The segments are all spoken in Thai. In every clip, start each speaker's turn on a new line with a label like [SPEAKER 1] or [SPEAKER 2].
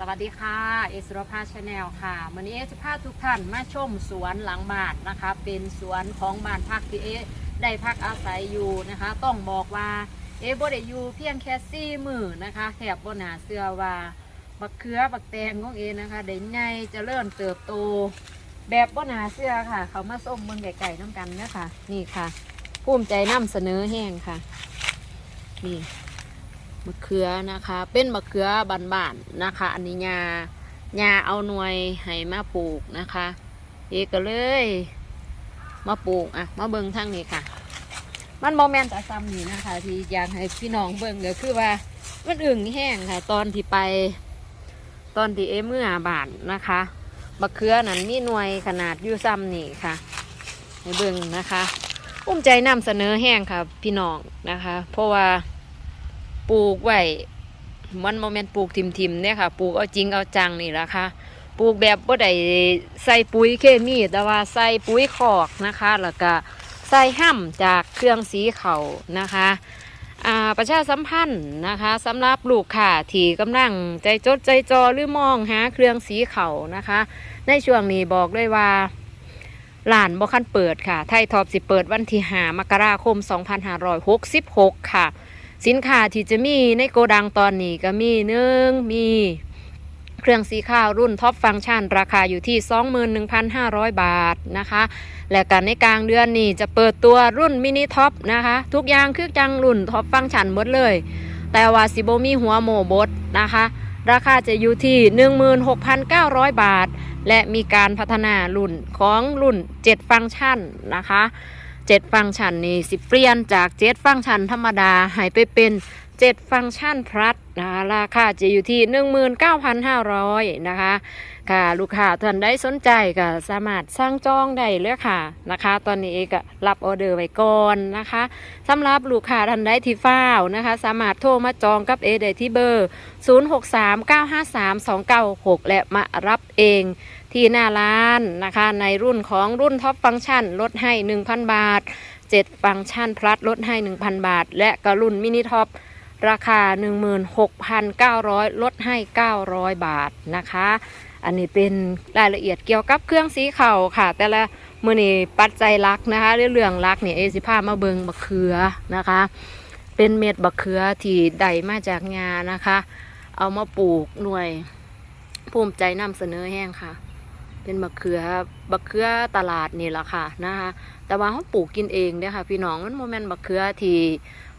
[SPEAKER 1] สวัสดีค่ะ เอสโรพาชาแนลค่ะวันนี้เอสพาทุกท่านมาชมสวนหลังบ้านนะคะ เป็นสวนของบ้านพักที่เอได้พักอาศัยอยู่นะคะ ต้องบอกว่าเอบได้อยู่เพียงแค่สี่มือนะคะแถบบนหนาเสื้อว่าบักเขือบักแตงของเอนะคะได้ใหญ่จะเริ่มเติบโต แบบบนหนาเสื้อค่ะ เขามาส้มเมืองไก่ๆน้ำกันนี่ยค่ะนี่ค่ะ ภูมิใจนำเสนอแห้งค่ะ นี่ มะเขือนะคะ เป็นมะเขือบานๆนะคะ อันนี้ยายาเอาหน่วยให้มาปลูกนะคะเอกก็เลย มาปลูกอะมาเบิ่งทางนี้ค่ะ มันโมแมนแต่ซ้ำนี่นะคะ ที่อยากให้พี่น้องเบิ่งก็คือว่ามันอึ่งแห้งค่ะ ตอนที่ไป ตอนที่เอเมื่อบานนะคะมะเขือนั้นมีหน่วยขนาดยู่ซ้ำนี่ค่ะให้เบิ่งนะคะภูมิใจนำเสนอแห้งค่ะพี่น้องนะคะ เพราะว่า ปลูกไว้มันโมเมนปลูกทิมๆเนี่ยค่ะ ปลูกเอาจริงเอาจังนี่แหละค่ะปลูกแบบบ่ได้ใส่ปุ๋ยเคมีแต่ว่าใส่ปุ๋ยคอกนะคะ แล้วก็ใส่ห้ำจากเครื่องสีเขานะคะอาประชาสัมพันธ์นะคะสำหรับลูกค่ะที่กำลังใจจดใจจอหรือมองหาเครื่องสีเขานะคะ ในช่วงนี้บอกด้วยว่าหลานบ่คันเปิดค่ะ ไทยทอปสิเปิดวันที่5มกราคม 2566 ค่ะ สินค้าที่จะมีในโกดังตอนนี้ก็มีหนึ่งมีเครื่องสีข้าวรุ่นท็อปฟังก์ชัน ราคาอยู่ที่ 21,500 บาทนะคะ และกันในกลางเดือนนี้จะเปิดตัวรุ่นมินิท็อปนะคะ ทุกอย่างคือจังรุ่นท็อปฟังก์ชันหมดเลย แต่ว่าสิโบมีหัวโมบดนะคะ ราคาจะอยู่ที่ 16,900 บาท และมีการพัฒนารุ่นของรุ่น 7 ฟังก์ชันนะคะ 7ฟังก์ชันนี้สิเปลี่ยนจาก7ฟังก์ชันธรรมดาให้ไปเป็น7ฟังก์ชันพลัสนะคะราคาจะอยู่ที่19,500นะคะค่ะลูกค้าท่านได้สนใจก็สามารถสร้างจองได้เลยค่ะนะคะ ตอนนี้กก็รับออเดอร์ไว้ก่อนนะคะสำหรับลูกค้าท่านใดที่ฟ้าวนะคะ สามารถโทรมาจองกับเอได้ที่เบอร์ 0639532966และมารับเอง ที่หน้าร้านนะคะในรุ่นของรุ่นท็อปฟังก์ชันลดให้ 1,000 บาท 7 ฟังก์ชันพลัสลดให้ 1,000 บาท และก็รุ่นมินิท็อปราคา 16,900 ลดให้ 900 บาทนะคะ อันนี้เป็นรายละเอียดเกี่ยวกับเครื่องสีเข่าค่ะ แต่ละมือนี่ปัจจัยหลักนะคะเรื่องหลักเนี่ยเอสิพามาเบิงบักเขือนะคะ เป็นเม็ดบักเขือที่ได้มาจากงานะคะ เอามาปลูกหน่วยภูมิใจนำเสนอแห้งค่ะ เป็นบักเขือบักเขือตลาดนี่แหละค่ะนะคะแต่ว่าเขาปลูกกินเองเด้อค่ะ พี่น้องมันโมเมนต์บักเขือที่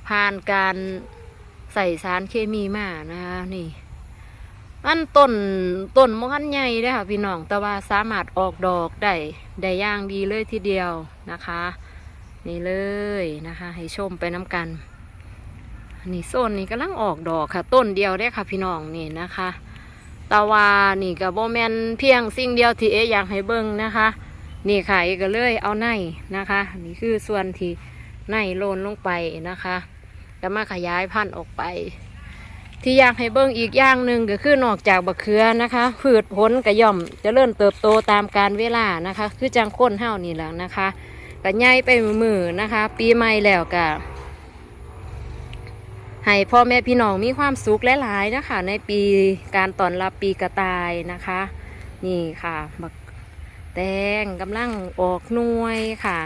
[SPEAKER 1] ผ่านการใส่สารเคมีมานะคะนี่อันต้นต้นมันใหญ่เลยค่ะ พี่น้องแต่ว่าสามารถออกดอกได้ได้ย่างดีเลยทีเดียวนะคะ นี่เลยนะคะ ให้ชมไปน้ำกันนี่โซนนี้กำลังออกดอกค่ะ ต้นเดียวได้ค่ะ พี่น้องนี่นะคะ แต่ว่านี่กับโบแมนเพียงสิ่งเดียวที่เออยากให้เบิ้งนะคะ นี่ค่ะเอก็เลยเอาในนะคะ นี่คือส่วนที่ในโลนลงไปนะคะแล้วมาขยายพันธุ์ออกไป ที่อยากให้เบิ่งอีกอย่างหนึ่งก็คือนอกจากบักเขือนะคะพืชผลกระย่อมจะเริ่มเติบโตตามการเวลานะคะ คือจังค้นเฮ้านี่แหละนะคะก็ใหญ่ไปมือๆนะคะ ปีใหม่แล้วก็ ให้พ่อแม่พี่น้องมีความสุขหลายๆนะคะ ในปีการต้อนรับปีกระต่ายนะคะ นี่ค่ะบักแตงกำลังออกหน่วยค่ะ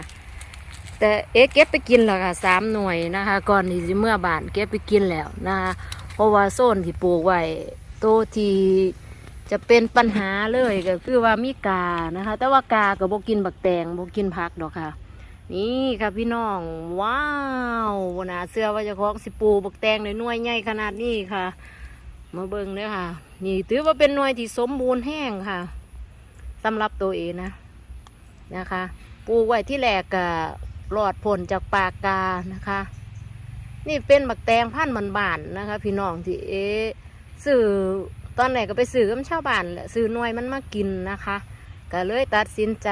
[SPEAKER 1] แต่เอ๊ะเก็บไปกินแล้วค่ะสามหน่วยนะคะ ก่อนที่จะเมื่อบานเก็บไปกินแล้วนะคะเพราะว่าโซนที่ปลูกไว้โตวทีจะเป็นปัญหาเลยก็คือว่ามีกานะคะ แต่ว่ากาก็บกินบักแตงบกินผักดอกค่ะ นี่ค่ะพี่น้อง ว้าวนาเสื้อว่าจะของสิปูบักแตงในหน่วยใหญ่ขนาดนี้ค่ะ มาเบิ่งเด้อค่ะ นี่ถือว่าเป็นหน่วยที่สมบูรณ์แห้งค่ะสำหรับตัวเองนะนะคะ ปูไว้ที่แรกก็รอดผลจากปากกานะคะ นี่เป็นบักแตงพันธุ์บานๆนะคะ พี่น้องที่เอ๊ะซื้อตอนไหนก็ไปซื้อกับชาวบ้านแหละซื้อหน่วยมันมากินนะคะ ก็เลยตัดสินใจ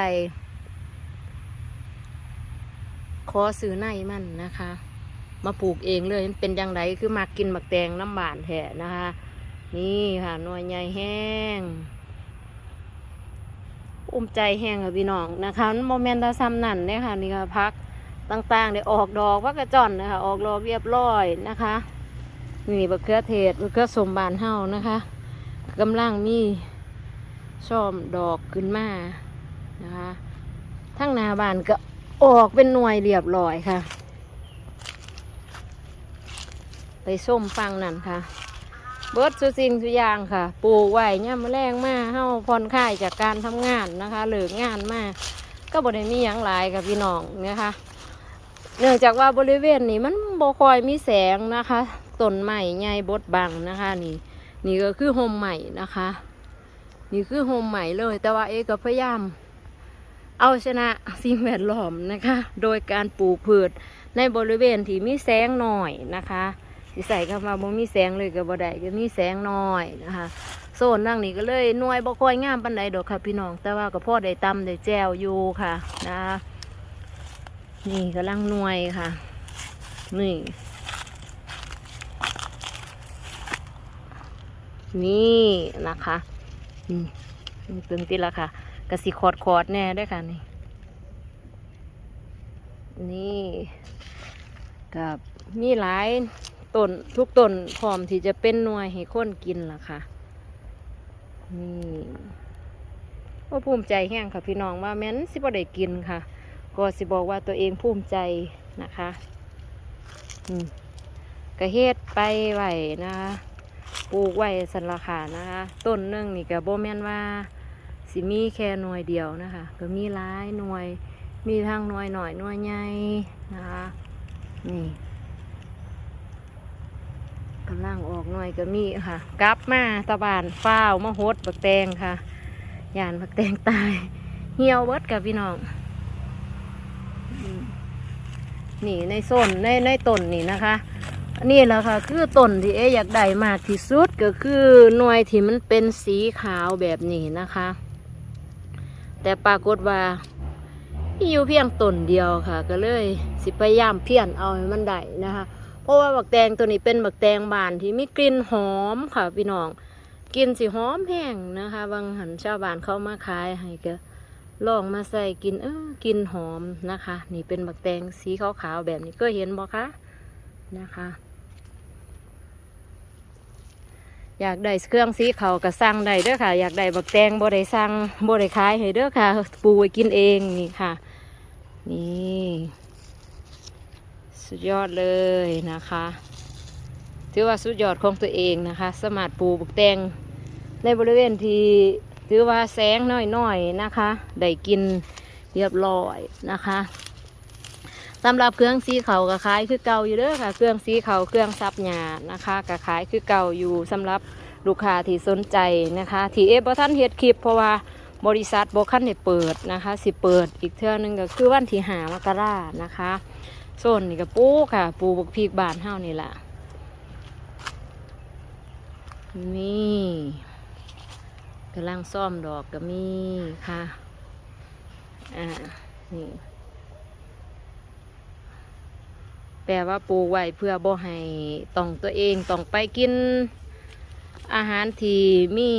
[SPEAKER 1] ขอซื้อในมันนะคะ มาปลูกเองเลยมันเป็นยังไงคือมากินบักแตงน้ำบานแท้นะคะ นี่ค่ะหน่วยใหญ่แห้งอุ้มใจแห้งค่ะพี่น้องนะคะมันโมเมนต์ตาซ้ำนั่นเนี่ยค่ะนี่ค่ะพักต่างๆเดี๋ยวออกดอกว่ากระจอนนะคะออกดอกเรียบร้อยนะคะนี่บะเขือเทศบะเขือสมบานเฮานะคะกำลังมีช่อมดอกขึ้นมานะคะทั้งนาบานก็ ออกเป็นหน่วยเรียบร้อยค่ะ ไปส้มฟังนั่นค่ะ เบิร์ดสุสิงสุยางค่ะ ปลูกไว้ย่ามาแมลงมากเฮาผ่อนคลายจากการทำงานนะคะเลิกงานมากก็บ่ได้มีหยังหลายกับพี่น้องนะคะ เนื่องจากว่าบริเวณนี้มันบ่คอยมีแสงนะคะต้นใหม่ใหญ่บดบังนะคะ นี่ นี่ก็คือโฮมใหม่นะคะ นี่คือโฮมใหม่เลย แต่ว่าเอก็พยายาม เอาชนะสิ่งแวดล้อมนะคะ โดยการปลูกพืชในบริเวณที่มีแสงหน่อยนะคะสิใส่คำว่าบ่มีแสงเลยก็บ่ได้ก็มีแสงหน้อยนะคะโซนนั่งนี่ก็เลยหน่วยบ่ค่อยงามปานใดดอกค่ะพี่น้อง แต่ว่าก็พ่อได้ตำได้แจวอยู่ค่ะนะคะนี่กำลังหน่วยค่ะ นี่นี่นะคะ อืมตึงติละค่ะ กระสีคอดคอดแน่ด้ค่ะนี่ นี่กับมีหลายต้นทุกต้นพร้อมที่จะเป็นหน่วยให้คนกินล่ะค่ะ นี่ว่าภูมิใจแห้งค่ะพี่น้องว่าแม้นสิบ่ได้กินค่ะ ก็สิบอกว่าตัวเองภูมิใจนะคะอืมกระเฮ็ดไปไหวนะคะปลูกไว้สันราคานะคะ ต้นหนึงนี่ก็บ่แม่นว่า สิมีแค่หน่วยเดียวนะคะ ก็มีหลายหน่วย มีทั้งหน่วยหน่อยหน่วยใหญ่นะคะ นี่กำลังออกหน่วยก็มีค่ะ กลับมาตะบานฟ้าวมาโฮดบักแตงค่ะยานบักแตงตาย เหี่ยวเบิดกับพี่น้อง นี่ในโซนในในต้นนี่นะคะนี่แหละค่ะ คือต้นที่เอ๊อยากได้มากที่สุดก็คือหน่วยที่มันเป็นสีขาวแบบนี้นะคะ แต่ปรากฏว่าอยู่เพียงตนเดียวค่ะ ก็เลยสิพยายามเพี้ยนเอาให้มันได้นะคะ เพราะว่าบักแตงตัวนี้เป็นบักแตงบานที่มีกลิ่นหอมค่ะพี่น้องกลินสิหอมแห้งนะคะ บางหันชาวบ้านเขามาขายให้ก็ลองมาใส่กินเออกินหอมนะคะ นี่เป็นบักแตงสีขาวๆแบบนี้ก็เห็นบ่คะนะคะ อยากได้เครื่องสีขาวก็สั่งได้เด้อค่ะ อยากได้บักแตงบ่ได้สั่งบ่ได้ขายให้เด้อค่ะ ปูไว้กินเองนี่ค่ะ นี่สุดยอดเลยนะคะ ถือว่าสุดยอดของตัวเองนะคะ สมารถปลูกบักแตงในบริเวณที่ถือว่าแสงน้อยๆนะคะ ได้กินเรียบร้อยนะคะ สำหรับเครื่องสีเขาก็ขายคือเก่าอยู่เด้อค่ะ เครื่องสีเขาเครื่องซับหยานะคะก็ขายคือเก่าอยู่สำหรับลูกค้าที่สนใจนะคะที่เอฟท่านเฮ็ดคลิปเพราะว่าบริษัทบคันได้เปิดนะคะ สิเปิดอีกเทื่อหนึงก็คือวันที่หามกรานะคะโซนนี่ก็ปลูกค่ะ ปูบกพริกบานเฮานี่แหละนี่กำลังซ่อมดอกก็มีค่ะอ่านี่ แปลว่าปลูกไว้เพื่อบ่ให้ต้องตัวเองต้องไปกินอาหารที่มี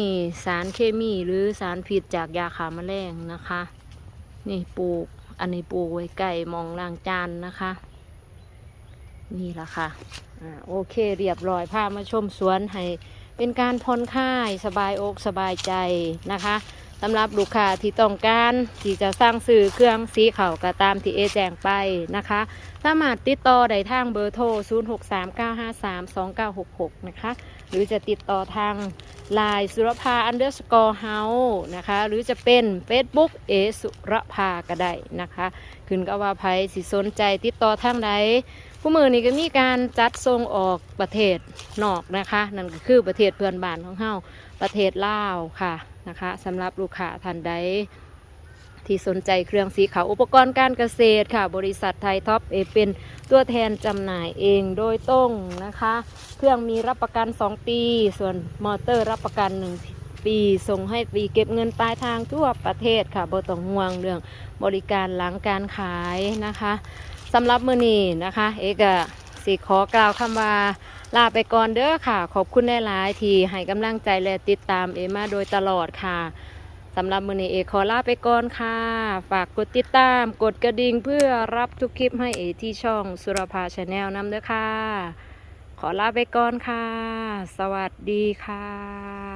[SPEAKER 1] สารเคมีหรือสารพิษจากยาขาแมลงนะคะ นี่ปลูกอันนี้ปลูกไว้ใกล้มองล่างจานนะคะ นี่ละค่ะอ่าโอเคเรียบร้อยพามาชมสวนให้เป็นการผ่อนคลายสบายอกสบายใจนะคะ สำหรับลูกค้าที่ต้องการที่จะสร้างสื่อเครื่องสีเขาก็ตามที่เอแจงไปนะคะ สามารถติดต่อได้ทางเบอร์โทร 0639532966 นะคะ หรือจะติดต่อทาง Line สุรภา underscore house นะคะ หรือจะเป็น Facebook เอสุรภาก็ได้นะคะ ขึ้นกับว่าไผสิสนใจติดต่อทางใดผู้มือนี้ก็มีการจัดส่งออกประเทศนอกนะคะ นั่นก็คือประเทศเพื่อนบ้านของเฮาประเทศลาวค่ะ นะคะสำหรับลูกค้าท่านใดที่สนใจเครื่องสีขาวอุปกรณ์การเกษตรค่ะ บริษัทไทยท็อปเอเป็นตัวแทนจำหน่ายเองโดยตรงนะคะ เครื่องมีรับประกัน 2 ปี ส่วนมอเตอร์รับประกัน 1 ปีส่งให้ฟรีเก็บเงินปลายทางทั่วประเทศค่ะบ่ต้องห่วงเรื่องบริการหลังการขายนะคะสำหรับมือนี้นะคะ เอกะ สิขอกล่าวคำว่าลาไปก่อนเด้อค่ะ ขอบคุณหลายๆที่ให้กำลังใจและติดตามเอมาโดยตลอดค่ะสำหรับมือนี้เอกขอลาไปก่อนค่ะ ฝากกดติดตามกดกระดิ่งเพื่อรับทุกคลิปให้เอที่ช่องสุรภาชาแนลนำเด้อค่ะ ขอลาไปก่อนค่ะ สวัสดีค่ะ